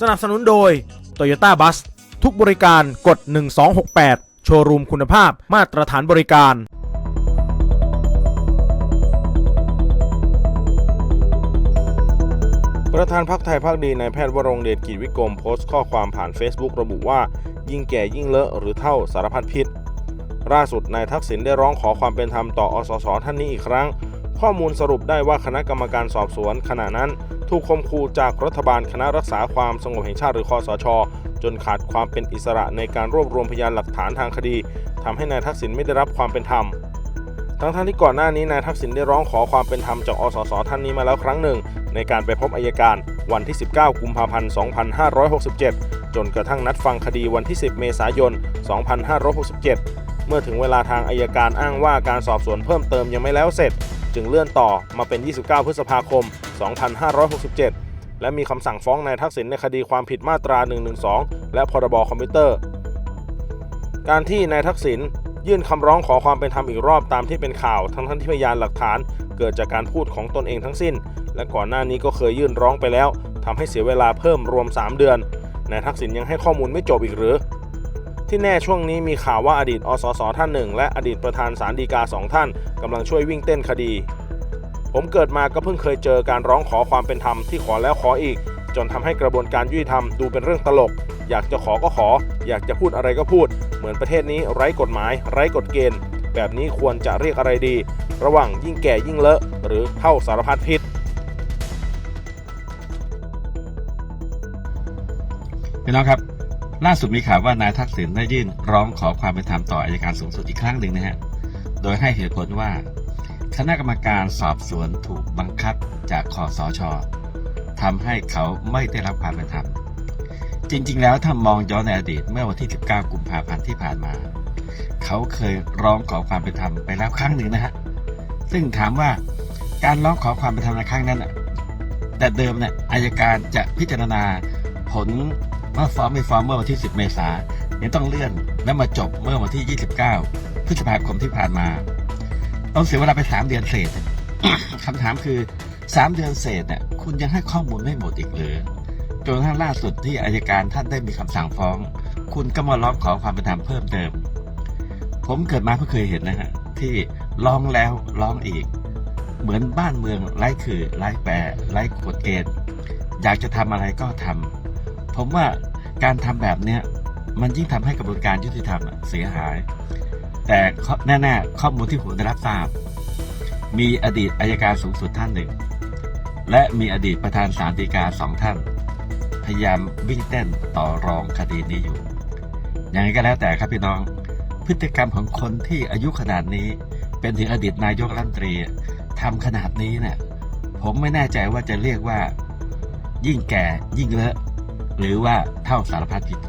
สนับสนุนโดย Toyota Bus ทุกบริการกด 1268 โชว์รูมคุณภาพมาตรฐานบริการ ประธานพักไทยพักดีนายแพทย์วรงเดชกิจวิกรมโพสต์ข้อความผ่าน Facebook ระบุว่า ยิ่งแก่ยิ่งเลอะหรือเท่าสารพัดพิษล่าสุดนายทักษิณได้ร้องขอความเป็นธรรมต่ออสสท่านนี้อีกครั้ง ข้อมูลสรุปได้ว่าคณะกรรมการสอบสวน ขณะนั้น ถูกคมคูจากรัฐบาลคณะรักษาความสงบแห่งชาติหรือคอสช จนขาดความเป็นอิสระในการรวบรวมพยานหลักฐานทางคดีทำให้นายทักษิณไม่ได้รับความเป็นธรรมทั้งทที่ก่อนหน้านี้นายทักษิณได้ร้องขอความเป็นธรรมจากอสสท่านนี้มาแล้วครั้งหนึ่ง ในการไปพบอายการวันที่ 19 กุมภาพันธ์ 2567 จนกระทั่งนัดฟังคดีวันที่ 10 เมษายน 2567 เมื่อถึงเวลาทางอายการอ้างว่าการสอบสวนเพิ่มเติมยังไม่แล้วเสร็จ จึงเลื่อนต่อมาเป็น 29 พฤษภาคม 2567 และมีคำสั่งฟ้องนายทักษิณในคดีความผิดมาตรา 112 และพรบคอมพิวเตอร์ การที่นายทักษิณยื่นคำร้องขอความเป็นธรรมอีกรอบตามที่เป็นข่าวทั้งทั้งที่พยานหลักฐาน เกิดจากการพูดของตนเองทั้งสิ้น และก่อนหน้านี้ก็เคยยื่นร้องไปแล้วทำให้เสียเวลาเพิ่มรวม 3 เดือนนายทักษิณยังให้ข้อมูลไม่จบอีกหรือ ที่แน่ช่วงนี้มีข่าวว่าอดีตอสสท่านหนึ่งและอดีตประธานศาลฎีกาสองท่านกำลังช่วยวิ่งเต้นคดี ผมเกิดมาก็เพิ่งเคยเจอการร้องขอความเป็นธรรมที่ขอแล้วขออีก จนทำให้กระบวนการยุติธรรมดูเป็นเรื่องตลก อยากจะขอก็ขอ อยากจะพูดอะไรก็พูด เหมือนประเทศนี้ไร้กฎหมาย ไร้กฎเกณฑ์ แบบนี้ควรจะเรียกอะไรดี ระหว่างยิ่งแก่ยิ่งเลอะ หรือเท่าสารพัดพิษพี่น้องครับ ล่าสุดมีข่าวว่านายทักษิณได้ยื่นร้องขอความเป็นธรรมต่ออัยการสูงสุดอีกครั้งหนึ่งนะฮะ โดยให้เหตุผลว่า คณะกรรมการสอบสวนถูกบังคับจากคอสชทำให้เขาไม่ได้รับความเป็นธรรม จริง ๆ แล้วถ้ามองย้อนในอดีตเมื่อวันที่ 19 กุมภาพันธ์ที่ผ่านมา เขาเคยร้องขอความเป็นธรรมไปแล้วครั้งหนึ่งนะฮะ ซึ่งถามว่าการร้องขอความเป็นธรรมในครั้งนั้นน่ะแต่เดิมเนี่ยอายการจะพิจารณาผล ว่าฟ้องไม่ฟ้องเมื่อวันที่ 10 เมษายนยังต้องเลื่อนและมาจบเมื่อวันที่ 29 พฤษภาคมที่ผ่านมา ต้องเสียเวลาไป 3 เดือนเศษคำถามคือ 3 เดือนเศษเนี่ยคุณยังให้ข้อมูลไม่หมดอีกหรือจนทั่งล่าสุดที่อายการท่านได้มีคำสั่งฟ้อง คุณก็มาร้องขอความเป็นธรรมเพิ่มเติม ผมเกิดมาเพิ่งเคยเห็นนะฮะที่ร้องแล้วร้องอีก เหมือนบ้านเมืองไร้คือไร้แปรไร้กฎเกณฑ์อยากจะทำอะไรก็ทำ ผมว่าการทำแบบเนี้ยมันยิ่งทำให้กระบวนการยุติธรรมเสียหาย แต่แน่ๆข้อมูลที่ผมได้รับทราบ มีอดีตอายการสูงสุดท่านหนึ่ง และมีอดีตประธานศาลฎีกาสองท่าน พยายามวิ่งเต้นต่อรองคดีนี้อยู่ อย่างไรก็แล้วแต่ครับพี่น้อง พฤติกรรมของคนที่อายุขนาดนี้ เป็นถึงอดีตนายกรัฐมนตรีทำขนาดนี้เนี่ยผมไม่แน่ใจว่าจะเรียกว่า ยิ่งแก่ยิ่งเลอะ หรือว่าเท่าสารพัดจิต